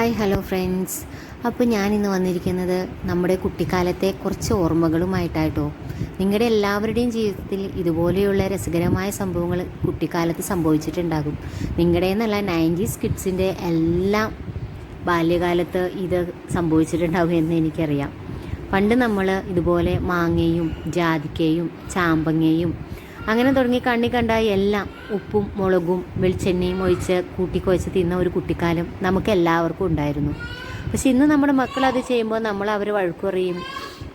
Hi hello friends അപ്പോൾ ഞാൻ ഇന്ന് വന്നിരിക്കുന്നത് നമ്മുടെ കുട്ടിക്കാലത്തെ കുറച്ച് ഓർമ്മകളുമായിട്ടായിട്ടോ. നിങ്ങളുടെ എല്ലാവരുടെയും ജീവിതത്തിൽ ഇതുപോലെയുള്ള രസകരമായ സംഭവങ്ങൾ കുട്ടിക്കാലത്ത് സംഭവിച്ചിട്ടുണ്ടാകും. നിങ്ങളുടെ എന്നല്ല നയന്റീസ് കിഡ്സിന്റെ എല്ലാം ബാല്യകാലത്ത് ഇത് സംഭവിച്ചിട്ടുണ്ടാകും എന്ന് എനിക്കറിയാം. പണ്ട് നമ്മൾ ഇതുപോലെ മാങ്ങയും ജാതിക്കയും ചാമ്പങ്ങയും അങ്ങനെ തുടങ്ങി കണ്ണി കണ്ട എല്ലാം. ഉപ്പും മുളകും വെളിച്ചെണ്ണയും ഒഴിച്ച് കൂട്ടിക്കുഴച്ച് തിന്ന ഒരു കുട്ടിക്കാലം നമുക്ക് എല്ലാവർക്കും ഉണ്ടായിരുന്നു. പക്ഷെ ഇന്ന് നമ്മുടെ മക്കൾ അത് ചെയ്യുമ്പോൾ നമ്മൾ അവർ വഴക്കു പറയും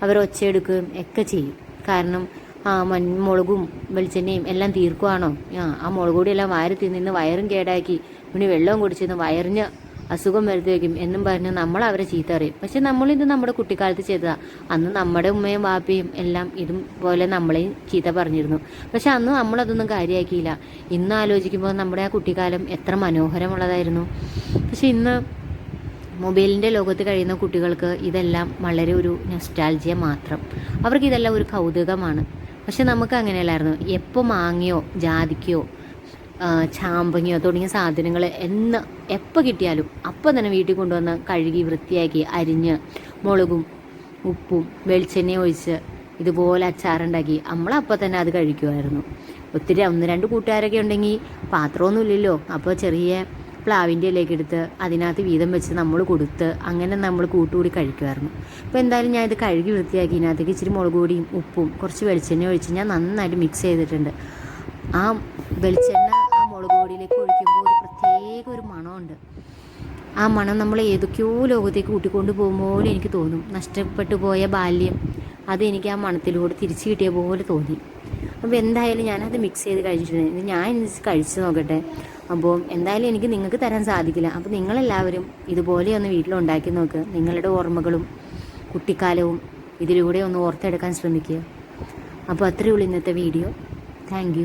അവർ ഒച്ചയെടുക്കുകയും ഒക്കെ ചെയ്യും. കാരണം ആ മൺ മുളകും വെളിച്ചെണ്ണയും എല്ലാം തീർക്കുവാണോ? ആ ആ മുളക് പൊടിയെല്ലാം വയറ് തിന്നിന്ന് വയറും കേടാക്കി. പിന്നെ വെള്ളവും കുടിച്ചിരുന്നു വയറിന് അസുഖം വരുത്തി വയ്ക്കും എന്നും പറഞ്ഞ് നമ്മൾ അവരെ ചീത്ത അറിയും പക്ഷെ നമ്മളിത് നമ്മുടെ കുട്ടിക്കാലത്ത് ചെയ്തതാ. അന്ന് നമ്മുടെ ഉമ്മയും വാപ്പയും എല്ലാം ഇതും പോലെ നമ്മളെയും ചീത്ത പറഞ്ഞിരുന്നു. പക്ഷെ അന്ന് നമ്മളതൊന്നും കാര്യമാക്കിയില്ല ഇന്ന് ആലോചിക്കുമ്പോൾ നമ്മുടെ ആ കുട്ടിക്കാലം എത്ര മനോഹരമുള്ളതായിരുന്നു. പക്ഷെ ഇന്ന് മൊബൈലിന്റെ ലോകത്ത് കഴിയുന്ന കുട്ടികൾക്ക് ഇതെല്ലാം വളരെ ഒരു നൊസ്റ്റാൾജിയ മാത്രം. അവർക്ക് ഇതെല്ലാം ഒരു കൗതുകമാണ്. പക്ഷെ നമുക്ക് അങ്ങനെയല്ലായിരുന്നു. എപ്പോൾ മാങ്ങിയോ ജാതിക്കയോ ചാമ്പങ്ങയോ തുടങ്ങിയ സാധനങ്ങൾ എന്ന് എപ്പോൾ കിട്ടിയാലും അപ്പം തന്നെ വീട്ടിൽ കൊണ്ടുവന്ന് കഴുകി വൃത്തിയാക്കി അരിഞ്ഞ് മുളകും ഉപ്പും വെളിച്ചെണ്ണയും ഒഴിച്ച് ഇതുപോലെ അച്ചാറുണ്ടാക്കി നമ്മളപ്പോൾ തന്നെ അത് കഴിക്കുമായിരുന്നു. ഒത്തിരി ഒന്ന് രണ്ട് കൂട്ടുകാരൊക്കെ ഉണ്ടെങ്കിൽ പാത്രമൊന്നുമില്ലല്ലോ അപ്പോൾ ചെറിയ പ്ലാവിന്റെ ഇലയൊക്കെ എടുത്ത് അതിനകത്ത് വീതം വെച്ച് നമ്മൾ കൊടുത്ത് അങ്ങനെ നമ്മൾ കൂട്ടുകൂടി കഴിക്കുമായിരുന്നു. അപ്പോൾ എന്തായാലും ഞാൻ ഇത് കഴുകി വൃത്തിയാക്കി ഇതിനകത്തേക്ക് ഇച്ചിരി മുളക് ഉപ്പും കുറച്ച് വെളിച്ചെണ്ണ ഒഴിച്ച് ഞാൻ നന്നായിട്ട് മിക്സ് ചെയ്തിട്ടുണ്ട്. ആ വെളിച്ചെണ്ണ പൊടിയിലേക്ക് ഒഴിക്കുമ്പോൾ ഒരു പ്രത്യേക ഒരു മണമുണ്ട്. ആ മണം നമ്മൾ ഏതൊക്കെയോ ലോകത്തേക്ക് കൂട്ടിക്കൊണ്ട് പോകുമ്പോൾ എനിക്ക് തോന്നും. നഷ്ടപ്പെട്ടു പോയ ബാല്യം അത് എനിക്ക് ആ മണത്തിലൂടെ തിരിച്ചു കിട്ടിയ പോലെ തോന്നി. അപ്പോൾ എന്തായാലും ഞാനത് മിക്സ് ചെയ്ത് കഴിച്ചിട്ടുണ്ട്. ഞാൻ കഴിച്ച് നോക്കട്ടെ. അപ്പോൾ എന്തായാലും എനിക്ക് നിങ്ങൾക്ക് തരാൻ സാധിക്കില്ല. അപ്പോൾ നിങ്ങളെല്ലാവരും ഇതുപോലെ ഒന്ന് വീട്ടിലുണ്ടാക്കി നോക്ക്. നിങ്ങളുടെ ഓർമ്മകളും കുട്ടിക്കാലവും ഇതിലൂടെ ഒന്ന് ഓർത്തെടുക്കാൻ ശ്രമിക്കുക. അപ്പോൾ അത്രയേ ഉള്ളൂ ഇന്നത്തെ വീഡിയോ. താങ്ക്